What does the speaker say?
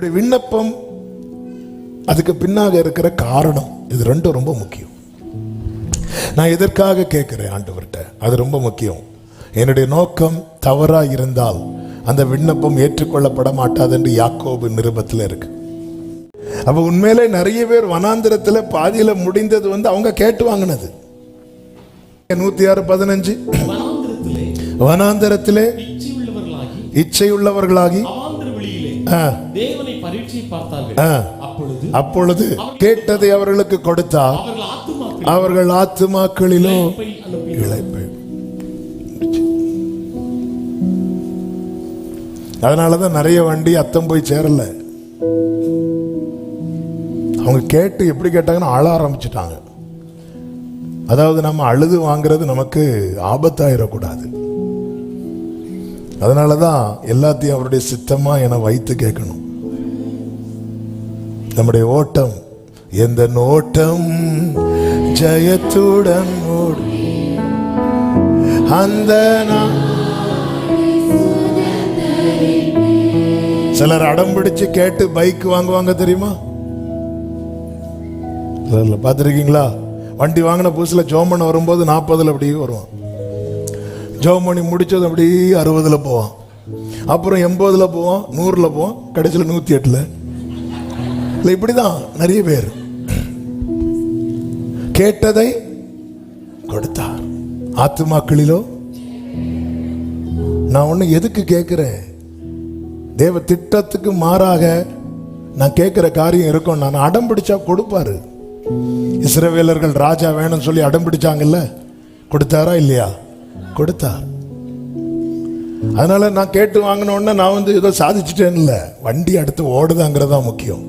உங்களுடைய விண்ணப்பம் அதுக்கு பின்னாக இருக்கிற காரணம் இது ரெண்டும் ரொம்ப முக்கியம். நான் எதற்காக கேட்கிறேன் ஆண்டவர்கிட்ட? அது ரொம்ப முக்கியம். என்னுடைய நோக்கம் தவறா இருந்தால் அந்த விண்ணப்பம் ஏற்றுக்கொள்ளப்பட மாட்டாது என்று யாக்கோபு நிருபத்தில் இருக்கு. அப்ப உண்மையிலே நிறைய பேர் வனாந்திரத்தில் பாதியில முடிந்தது வந்து அவங்க கேட்டு வாங்கினது. நூத்தி ஆறு பதினஞ்சு. வனாந்திரத்திலே இச்சை உள்ளவர்களாகி தேவனை பரீட்சை பார்த்தார்கள். அப்பொழுது அப்பொழுது கேட்டதை அவர்களுக்கு கொடுத்தார் அவர்கள் ஆத்துமாக்கள் அவர்கள் ஆத்துமாக்களிலோ இழப்பை இழைப்பு அதனாலதான் நிறைய வண்டி அத்தம் போய் சேரல. அவங்க கேட்டு எப்படி கேட்டாங்கன்னா அழ ஆரம்பிச்சிட்டாங்க. அதாவது நம்ம அழுது வாங்குறது நமக்கு ஆபத்தாயிடக்கூடாது அதனால தான் எல்லாத்தையும் அவருடைய சித்தமா என வைத்து கேட்கணும். நம்முடைய ஓட்டம் எந்த நோட்டம் ஜெயத்துடன் ஓடு அந்த சிலர் அடம் பிடிச்சு கேட்டு பைக் வாங்குவாங்க தெரியுமா? பார்த்துருக்கீங்களா? வண்டி வாங்கின புதுசில் ஜோமன் வரும்போது நாற்பதுல அப்படியே வருவான். ஜோமணி முடிச்சது அப்படியே அறுபதுல போவான். அப்புறம் எண்பதுல போவோம் நூறுல போவோம் கடைசியில் நூற்றி எட்டில். இல்லை இப்படிதான் நிறைய பேர். கேட்டதை கொடுத்தார். ஆத்துமாக்களிலோ நான் ஒன்று எதுக்கு கேட்குறேன் தேவ திட்டத்துக்கு மாறாக நான் கேட்குற காரியம் இருக்கும் நான் அடம் பிடிச்சா கொடுப்பாரு. இஸ்ரவேலர்கள் ராஜா வேணும்னு சொல்லி அடம் பிடிச்சாங்கல்ல? கொடுத்தாரா இல்லையா? கொடுத்தார். அதனால நான் கேட்டு வாங்கினோடனே நான் வந்து ஏதோ சாதிச்சுட்டேன்னு இல்லை வண்டி அடுத்து ஓடுதாங்கிறது தான் முக்கியம்.